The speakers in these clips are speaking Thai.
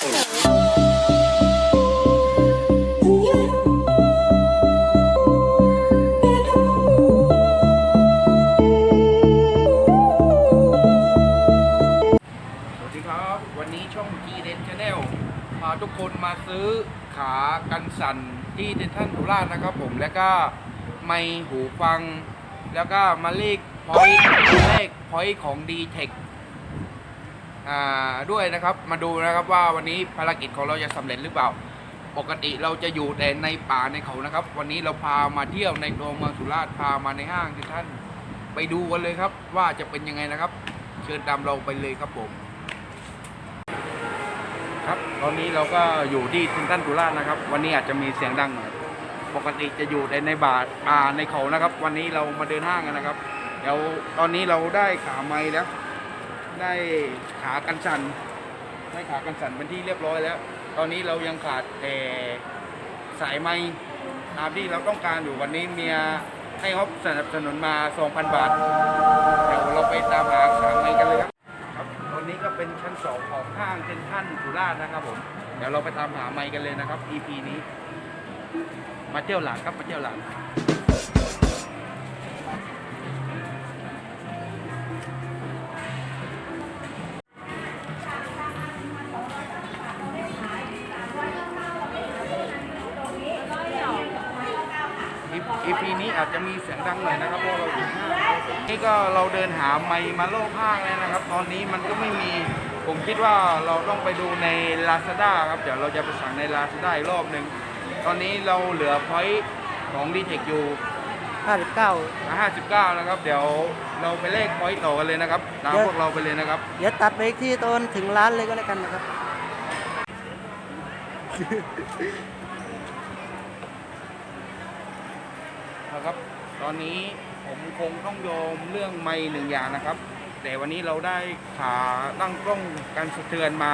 สวัสดีครับวันนี้ช่อง G d e n Channel พาทุกคนมาซื้อขากันสั่นที่เดนทันทุราชนะครับผมแล้วก็ไมค์หูฟัง แล้วก็มาเลขพอยต์เลขพอยต์ของ d t e c h อ่า ด้วยนะครับ มาดูนะครับว่าวันนี้ภารกิจของเราจะสำเร็จหรือเปล่า ปกติเราจะอยู่แต่ในป่าในเขานะครับ วันนี้เราพามาเที่ยวในตัวเมืองสุราษฎร์พามาในห้างที่ท่าน ไปดูกันเลยครับ ว่าจะเป็นยังไงนะครับ เชิญตามเราไปเลยครับผม ครับตอนนี้เราก็อยู่ที่ทินตันตุราชนะครับ วันนี้อาจจะมีเสียงดังหน่อยปกติจะอยู่ในในบาทอ่าในเขานะครับ วันนี้เรามาเดินห้างกันนะครับ เดี๋ยวตอนนี้เราได้ขาไม้แล้ว ได้ขากันสั่นได้ขากันสั่นเป็นที่เรียบร้อยแล้ว ตอนนี้เรายังขาดแต่สายไม้ตามที่เราต้องการอยู่วันนี้เมียให้เขาสนับสนุนมา 2,000 บาท เดี๋ยวเราไปตามหาขายไม้กันเลยครับครับ ตอนนี้ก็เป็นชั้นสองของห้างเซ็นทรัลสุราษฎร์นะครับผมเดี๋ยวเราไปตามหาไมค์กันเลยนะครับ EP นี้ มาเที่ยวหลานครับมาเที่ยวหลาน นี้อาจจะมีเสียงดังหน่อยนะครับเพราะเราอยู่ห้างนี่ก็เราเดินหาไมค์มาโลกห้างเลยนะครับ ตอนนี้มันก็ไม่มีผมคิดว่าเราต้องไปดูใน Lazada ครับเดี๋ยวเราจะไปสั่งใน Lazada อีกรอบหนึ่งตอนนี้เราเหลือพอยต์ของ d t e c h อยู่ 59 59 นะครับ เดี๋ยวเราไปเลขพอยต์ต่อกันเลยนะครับตามพวกเราไปเลยนะครับ เดี๋ยวตัดไปอีกที่ตอนถึงร้านเลยก็แล้วกันนะครับ นะครับ ตอนนี้ผมคงต้องยอมเรื่องไม่หนึ่งอย่างนะครับ แต่วันนี้เราได้ขาตั้งกล้องกันสะเทือนมา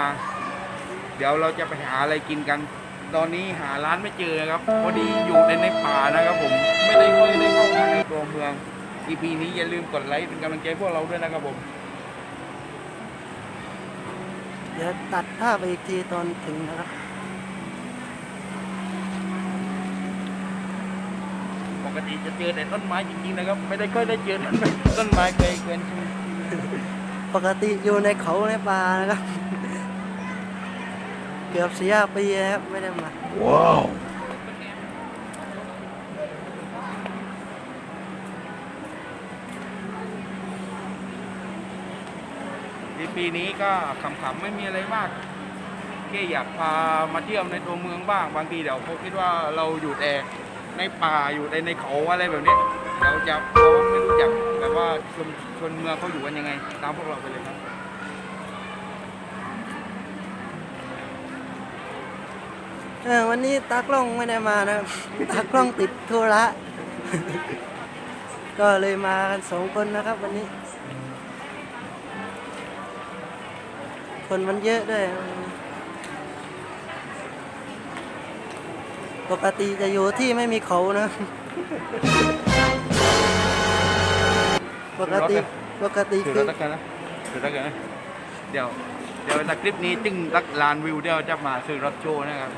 เดี๋ยวเราจะไปหาอะไรกินกัน ตอนนี้หาร้านไม่เจอครับ พอดีอยู่ในในป่านะครับผม ไม่ได้ค่อยได้เข้ามาในตัวเมือง EP นี้อย่าลืมกดไลค์เป็นกำลังใจพวกเราด้วยนะครับผมเดี๋ยวตัดภาพไปอีกทีตอนถึงนะครับ ป กติจะเจอแต่ต้นไม้จริงๆนะครับ ไม่ได้ค่อยได้เจอต้นไม้ต้นไม้เคยเกินปกติอยู่ในเขาในป่านะครับ เกือบเสียปีแล้วครับไม่ได้มาในปีนี้ก็ขำๆไม่มีอะไรมากแค่อยากพามาเที่ยวในตัวเมืองบ้างบางทีเดี๋ยวเขาคิดว่าเราอยู่แต่ ในป่าอยู่ในในเขาอะไรแบบนี้เดี๋ยวจะเขาไม่รู้จักแบบว่าชนชนเมืองเขาอยู่กันยังไง ตามพวกเราไปเลยครับเออวันนี้ตากล้องไม่ได้มานะครับ ตากล้องติดธุระ ก็เลยมากันสองคนนะครับ วันนี้ คนมันเยอะด้วย ปกติจะอยู่ที่ไม่มีเขานะ ปกติปกติถือคือแล้วกันนะถือแล้วกันนะเดี๋ยวเดี๋ยวจากคลิปนี้จึงรักลานวิวเดี๋ยวจะมาซื้อรถโชว์นะครับ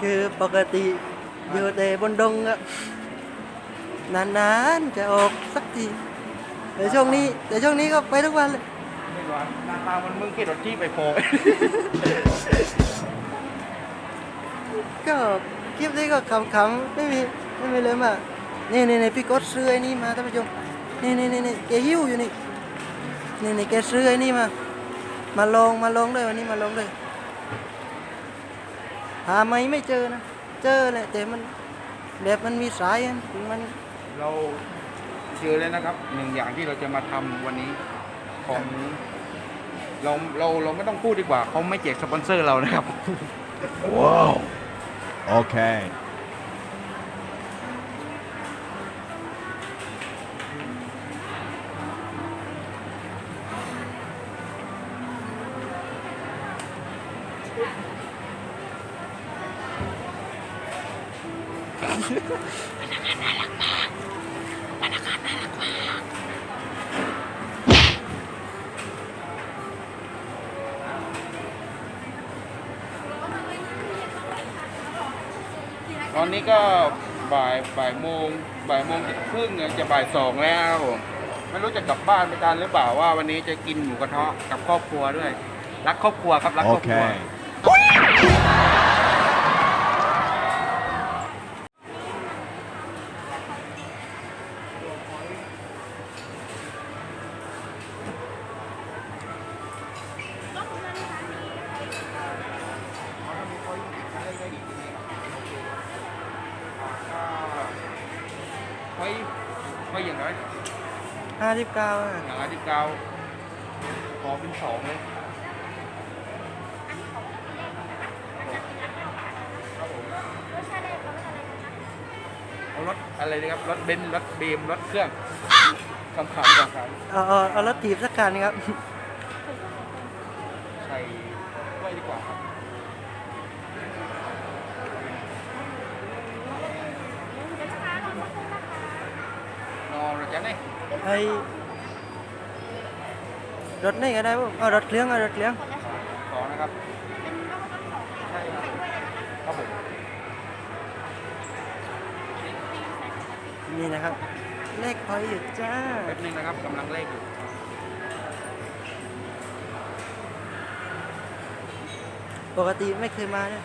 คือปกติอยู่แต่บนดงอะนานๆจะออกสักทีแต่ช่วงนี้แต่ช่วงนี้ก็ไปทุกวันเลยไม่รู้ ว่าหน้าตามันมึงเกลียดรถที่ไปโพก็คลิปนี้ก็ขำๆไม่มีไม่มีเลยมากนี่นี่นี่พี่กดซื้อไอ้นี่มาท่านผู้ชมนี่นี่นี่นี่แกหิ้วอยู่นี่นี่นี่แกซื้อไอ้นี่มา มาลองมาลองด้วยวันนี้มาลองด้วยหาไม่ไม่เจอนะ เจอแหละแต่มันแบบมันมีสายอะมันเราเจอแล้วนะครับหนึ่งอย่างที่เราจะมาทำวันนี้ของ เราเราเราไม่ต้องพูดดีกว่าเขาไม่แจกสปอนเซอร์เรานะครับ Whoa. Okay. พ นนี้ก็บ่ายบ่ายโมงบ่ายโมงครึ่งเนี่ยจะบ่ายสองแล้วไม่รู้จะกลับบ้านไปทานหรือเปล่าว่าวันนี้จะกินหมูกระทะกับครอบครัวด้วย รักครอบครัวครับรักครอบครัว Okay. ไว้อย่างไรห้าสิบเก้าอย่างไรที่เก้าขอเป็นสองเลยครับผมเอารถอะไรนะครับรถเบนซ์รถเบมรถเครื่องคำขำคำขเอาเอาเอารถถีบสักคันครับำใส่ไว้ดีกว่าครับนอนเราจะเนี่ย ไอรถนี่ก็ได้ผมเอารถเครื่องเอารถเครื่องขอนะครับใช่ครับครับผมนี่นะครับ เลขพอยอยู่จ้าแป๊บนึงนะครับกำลังเลขอยู่ปกติไม่เคยมาเนี่ย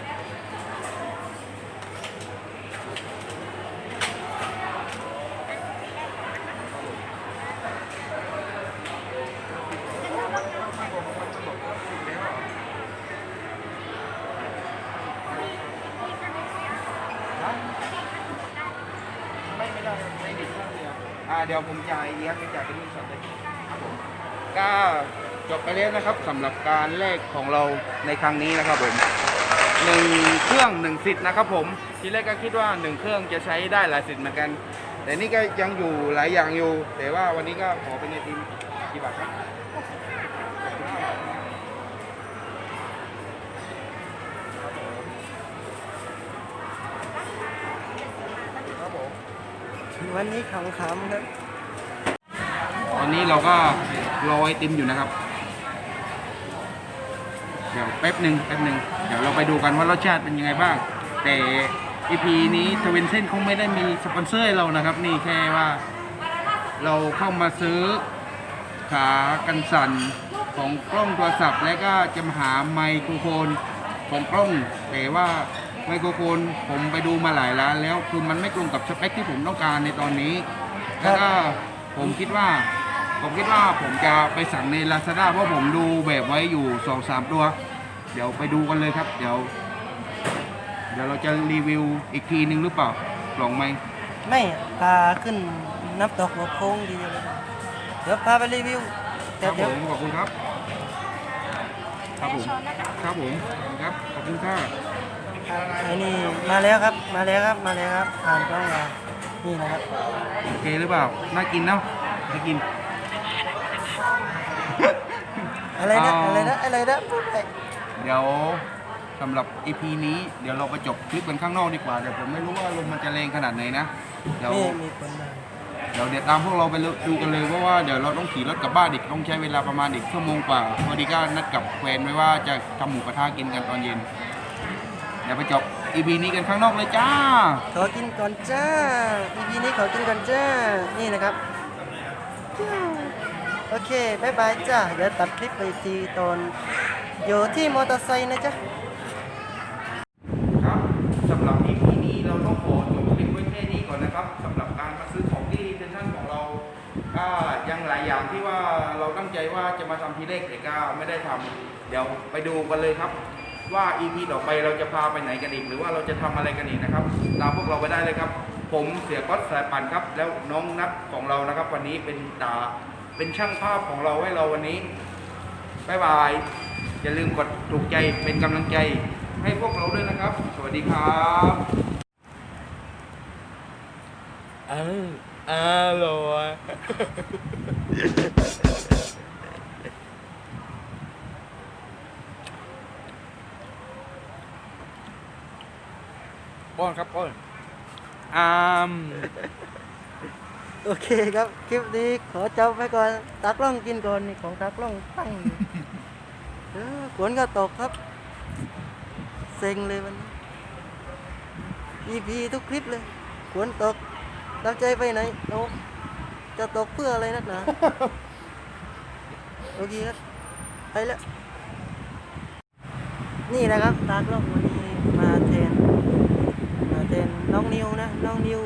เดี๋ยวผมจ่ายเลี้ยงจ่ากที่นสัตว์เลยครับผมก็จบไปแล้วนะครับสำหรับการแลกของเราในครั้งนี้นะครับผมหนึ่งเครื่องหนึ่งสิทธิ์นะครับผมทีแรกก็คิดว่าหนึ่งเครื่องจะใช้ได้หลายสิทธิ์เหมือนกัน แต่นี่ก็ยังอยู่หลายอย่างอยู่ แต่ว่าวันนี้ก็ขอเป็นในทีมกี่บาทครับครับ วันนี้ขำๆครับตอนนี้เราก็รอไอติมอยู่นะครับ เดี๋ยวแป๊บหนึ่งแป๊บหนึ่งเดี๋ยวเราไปดูกันว่ารสชาติเป็นยังไงบ้าง แต่ EP นี้ทเวนเส้นคงไม่ได้มีสปอนเซอร์ให้เรานะครับ นี่แค่ว่า เราเข้ามาซื้อขากันสั่นของกล้องโทรศัพท์ และก็จะมาหาไมโครโฟนของกล้องแต่ว่า ไมโครโฟนผมไปดูมาหลายร้านแล้ว คือมันไม่ตรงกับสเปคที่ผมต้องการในตอนนี้แล้วก็ผมคิดว่า ผมคิดว่าผมจะไปสั่งใน Lazada เพราะผมดูแบบไว้อยู่สองสามตัว เดี๋ยวไปดูกันเลยครับ เดี๋ยว เดี๋ยวเราจะรีวิวอีกทีนึงหรือเปล่าลองไหมไม่พาขึ้นน้ำตกหัวโค้งดีเลยเดี๋ยวพาไปรีวิวคเดี๋ยรัวบเดี๋ยวผมขอบคุณครับ ครับผม ครับผมขอบคุณครับขอบคุณค่ะ ไอ้นี่มาแล้วครับ มาแล้วครับ มาแล้วครับอ่านกล้องมานี่นะครับโอเคหรือเปล่า น่ากินเนาะ น่ากิน อะไรนะเอาอะไรนะ อะไรนะพูดไปเดี๋ยวสำหรับ EP นี้ เดี๋ยวเราไปจบคลิปกันข้างนอกดีกว่า เดี๋ยวผมไม่รู้ว่าลมมันจะแรงขนาดไหนนะ เดี๋ยว นี่มีคนมาเดี๋ยวเดี๋ยวตามพวกเราไปดูกันเลยเพราะว่าเดี๋ยวเราต้องขี่รถกลับบ้านอีกต้องใช้เวลาประมาณอีกชั่วโมงกว่าพอดีก็นัดกับแฟนไว้ว่าจะทำหมูกระทะกินกันตอนเย็นเดี๋ยวไปจบ EP นี้กันข้างนอกเลยจ้า ขอกินก่อนจ้า EP นี้ขอกินก่อนจ้า นี่นะครับ โอเคบายบายจ้า เดี๋ยวตัดคลิปไปอีกทีตอนอยู่ที่มอเตอร์ไซค์นะจ๊ะ ครับสำหรับ EP นี้เราต้องขอจบคลิปไว้แค่นี้ก่อนนะครับสำหรับการมาซื้อของที่เซ็นทรัลของเราก็ยังหลายอย่างที่ว่าเราตั้งใจว่าจะมาทำทีแรกแต่ก็ไม่ได้ทำเดี๋ยวไปดูกันเลยครับ ว่า EP ต่อไปเราจะพาไปไหนกันอีก หรือว่าเราจะทำอะไรกันอีกนะครับ ตามพวกเราไปได้เลยครับ ผมเสียก๊อตสายปั่นครับ แล้วน้องนัทของเรานะครับ วันนี้เป็นตาเป็นช่างภาพของเราให้เราวันนี้บายบาย อย่าลืมกดถูกใจเป็นกำลังใจให้พวกเราด้วยนะครับ สวัสดีครับเอออร่อย ป้อนครับป้อนอ่ามโอเคครับ คลิปนี้ขอจบไปก่อนตากล้องกินก่อนนี่ของตากล้องตั้งอยู่เออฝนก็ตกครับเซ็งเลยวันนี้ EP ทุกคลิปเลยฝนตกน้ำใจไปไหนโอ้จะตกเพื่ออะไรนักหนาโอเคครับไปแล้วนี่นะครับตากล้องวันนี้มาแทน มาแทน น้องนิวนะน้องนิว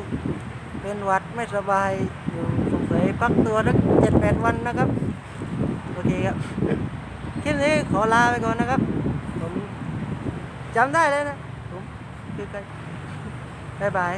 เป็นหวัดไม่สบายอยู่สงสัยพักตัวสักเจ็ดแปดวันนะครับ โอเคครับคลิปนี้ขอลาไปก่อนนะครับ ผมจำได้เลยนะผมคือใครบ๊ายบาย